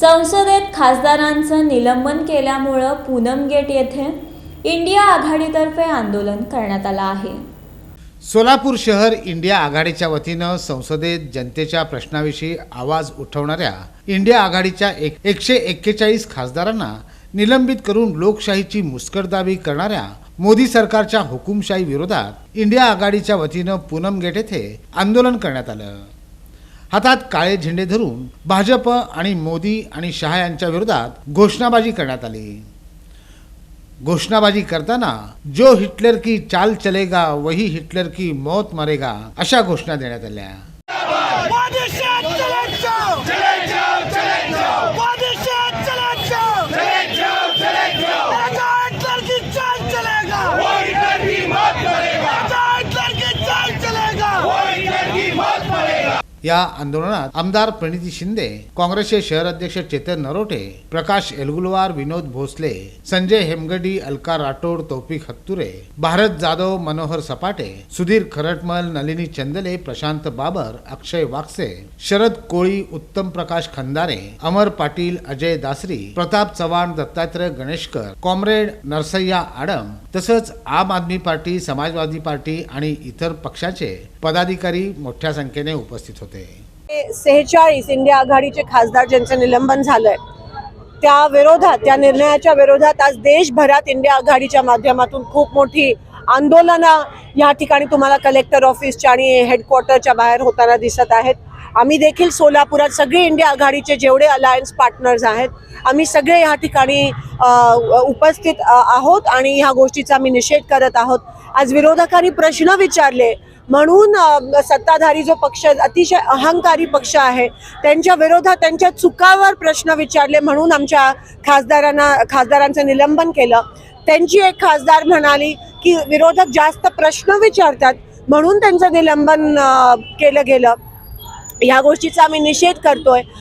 संसदेत खासदारांचं निलंबन केल्यामुळं पूनम गेट येथे इंडिया आघाडीतर्फे आंदोलन करण्यात आलं आहे. सोलापूर शहर इंडिया आघाडीच्या वतीनं संसदेत जनतेच्या प्रश्नाविषयी आवाज उठवणाऱ्या इंडिया आघाडीच्या एक एकशे एक्केचाळीस खासदारांना निलंबित करून लोकशाहीची मुस्कटदाबी करणाऱ्या मोदी सरकारच्या हुकुमशाही विरोधात इंडिया आघाडीच्या वतीनं पूनम गेट येथे आंदोलन करण्यात आलं. हातात काळे झेंडे धरून भाजप आणि मोदी आणि शहा यांच्या विरोधात घोषणाबाजी करण्यात आली. घोषणाबाजी करताना जो हिटलर की चाल चलेगा वही हिटलर की मौत मरेगा अशा घोषणा देण्यात आल्या. या आंदोलनात आमदार प्रणिती शिंदे काँग्रेसचे शहर अध्यक्ष चेतन नरोटे प्रकाश एलगुलवार विनोद भोसले संजय हेमगडी अलका राठोड तौफिक हत्तुरे भारत जाधव मनोहर सपाटे सुधीर खरटमल नलिनी चंदले प्रशांत बाबर अक्षय वाक्से शरद कोळी उत्तम प्रकाश खंदारे अमर पाटील अजय दासरी प्रताप चव्हाण दत्तात्रय गणेशकर कॉम्रेड नरसय्या आडम तसंच आम आदमी पार्टी समाजवादी पार्टी आणि इतर पक्षाचे पदाधिकारी मोठ्या संख्येने उपस्थित होते. सेहेचाळीस इंडिया आघाडीचे खासदार ज्यांचं निलंबन झालंय त्या विरोधात त्या निर्णयाच्या विरोधात आज देशभरात इंडिया आघाडीच्या माध्यमातून खूप मोठी आंदोलनं या ठिकाणी तुम्हाला कलेक्टर ऑफिसच्या आणि हेडक्वार्टरच्या बाहेर होताना दिसत आहेत. आम्ही देखील सोलापुरात सगळे इंडिया आघाडीचे जेवढे अलायन्स पार्टनर्स आहेत आम्ही सगळे या ठिकाणी उपस्थित आहोत आणि ह्या गोष्टीचा आम्ही निषेध करत आहोत. आज विरोधकांनी प्रश्न विचारले. म्हणून सत्ताधारी जो पक्ष अतिशय अहंकारी पक्ष आहे त्यांच्या विरोधात त्यांच्या चुकावर प्रश्न विचारले म्हणून आमच्या खासदारांना खासदारांचं निलंबन केलं. त्यांची एक खासदार म्हणाली की विरोधक जास्त प्रश्न विचारतात म्हणून त्यांचं निलंबन केलं गेलं. या गोष्टीचा आम्ही निषेध करतोय.